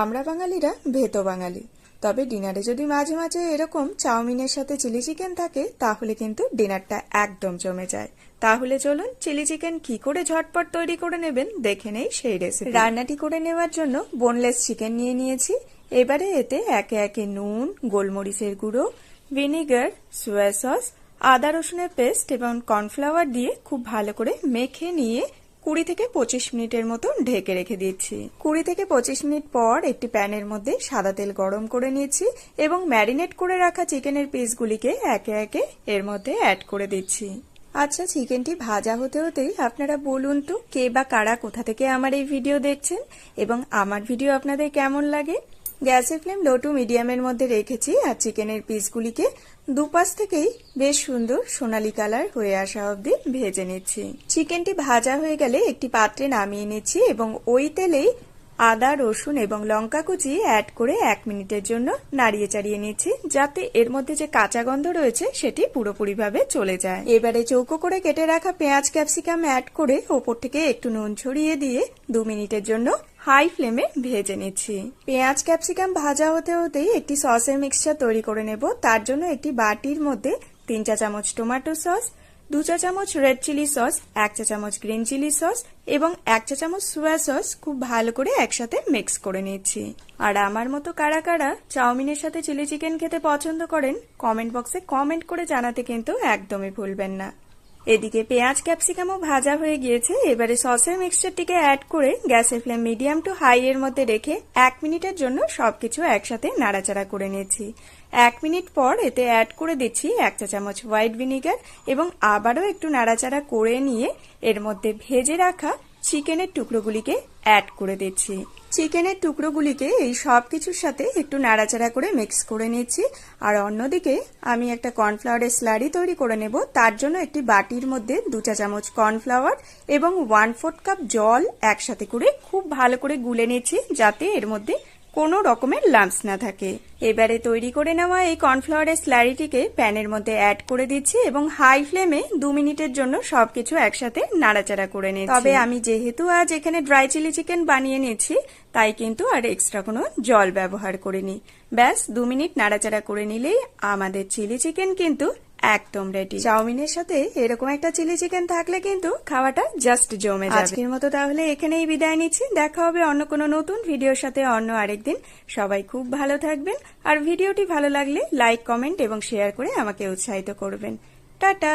আমরা বাঙালিরা ভেতো বাঙালি। তবে ডিনারে যদি মাঝে মাঝে এরকম চাউমিনের সাথে চিলি চিকেন থাকে, তাহলে কিন্তু ডিনারটা একদম জমে যায়। তাহলে চলুন চিলি চিকেন কি করে ঝটপট তৈরি করে নেবেন, দেখে নেই সেই রেসিপি রান্নাটি করে নেওয়ার জন্য বোনলেস চিকেন নিয়ে নিয়েছি। এবারে এতে একে একে নুন, গোলমরিচের গুঁড়ো ভিনিগার সোয়া সস আদা রসুনের পেস্ট এবং কর্নফ্লাওয়ার দিয়ে খুব ভালো করে মেখে নিয়ে কুড়ি থেকে পঁচিশ মিনিটের মতো ঢেকে রেখে দিচ্ছি। কুড়ি থেকে পঁচিশ মিনিট পর একটি প্যানের মধ্যে সাদা তেল গরম করে নিয়েছি এবং ম্যারিনেট করে রাখা চিকেনের পিসগুলিকে একে একে এর মধ্যে অ্যাড করে দিচ্ছি। আচ্ছা চিকেনটি ভাজা হতে হতেই আপনারা বলুন তো, কে বা কারা কোথা থেকে আমার এই ভিডিও দেখছেন এবং আমার ভিডিও আপনাদের কেমন লাগে? গ্যাসের ফ্লেম লো টু মিডিয়ামের মধ্যে রেখেছি আর চিকেনের পিসগুলিকে দুপাশ থেকেই বেশ সুন্দর সোনালি কালার হয়ে আসা অবধি ভেজে নিচ্ছি। চিকেনটি ভাজা হয়ে গেলে একটি পাত্রে নামিয়ে নিচ্ছি এবং ওই তেলেই আদা, রসুন এবং লঙ্কা কুচি অ্যাড করে এক মিনিটের জন্য নাড়িয়ে চাড়িয়ে নিচ্ছি, যাতে এর মধ্যে যে কাঁচা গন্ধ রয়েছে সেটি পুরোপুরিভাবে চলে যায়। এবারে চৌকো করে কেটে রাখা পেঁয়াজ ক্যাপসিকাম অ্যাড করে ওপর থেকে একটু নুন ছড়িয়ে দিয়ে দু মিনিটের জন্য হাই ফ্লেমে ভেজে নিচ্ছি। পেঁয়াজ ক্যাপসিকাম ভাজা হতে হতেই একটি সসের মিক্সচার তৈরি করে নেব। তার জন্য একটি বাটির মধ্যে তিন চা চামচ টমেটো সস দু চা চামচ রেড চিলি সস এক চা চামচ গ্রিন চিলি সস এবং এক চা চামচ সোয়া সস খুব ভালো করে একসাথে মিক্স করে নিচ্ছি আর আমার মতো কারা কারা চাউমিনের সাথে চিলি চিকেন খেতে পছন্দ করেন কমেন্ট বক্সে কমেন্ট করে জানাতে কিন্তু একদমই ভুলবেন না। এদিকে পেঁয়াজ, ক্যাপসিকামও ভাজা হয়ে গিয়েছে। এবারে সসের মিক্সচারটিকে অ্যাড করে গ্যাসের ফ্লেম মিডিয়াম টু হাই এর মধ্যে রেখে এক মিনিটের জন্য সবকিছু একসাথে নাড়াচাড়া করে নিয়েছি। এক মিনিট পর এতে অ্যাড করে দিচ্ছি এক চা চামচ হোয়াইট ভিনিগার এবং আবারও একটু নাড়াচাড়া করে নিয়ে এর মধ্যে ভেজে রাখা চিকেনের টুকরোগুলিকে অ্যাড করে দিচ্ছি। চিকেনের টুকরোগুলিকে এই সব কিছুর সাথে একটু নাড়াচাড়া করে মিক্স করে নিয়েছি আর অন্যদিকে আমি একটা কর্নফ্লাওয়ারের স্লারি তৈরি করে নেব। তার জন্য একটি বাটির মধ্যে দু চা চামচ কর্নফ্লাওয়ার এবং ওয়ান ফোর্থ কাপ জল একসাথে করে খুব ভালো করে গুলে নিয়েছি যাতে এর মধ্যে কোনো রকমের লাম্পস না থাকে। এবারে তৈরি করে নেওয়া এই কর্নফ্লাওয়ারের স্ল্যারিটিকে প্যানের মধ্যে অ্যাড করে দিচ্ছি এবং হাই ফ্লেমে দু মিনিটের জন্য সবকিছু একসাথে নাড়াচাড়া করে নিচ্ছি। তবে আমি যেহেতু আজ এখানে ড্রাই চিলি চিকেন বানিয়ে নিচ্ছি, তাই কিন্তু আর এক্সট্রা কোনো জল ব্যবহার করিনি। ব্যাস, দু মিনিট নাড়াচাড়া করে নিলেই আমাদের চিলি চিকেন কিন্তু একদম রেডি চাউমিনের সাথে এরকম একটা চিলি চিকেন থাকলে কিন্তু খাওয়াটা জাস্ট জমে যাবে। আজকের মতো তাহলে এখানেই বিদায় নিচ্ছি। দেখা হবে অন্য কোনো নতুন ভিডিওর সাথে অন্য আরেকদিন। সবাই খুব ভালো থাকবেন। আর ভিডিওটি ভালো লাগলে লাইক কমেন্ট এবং শেয়ার করে আমাকে উৎসাহিত করবেন। টাটা!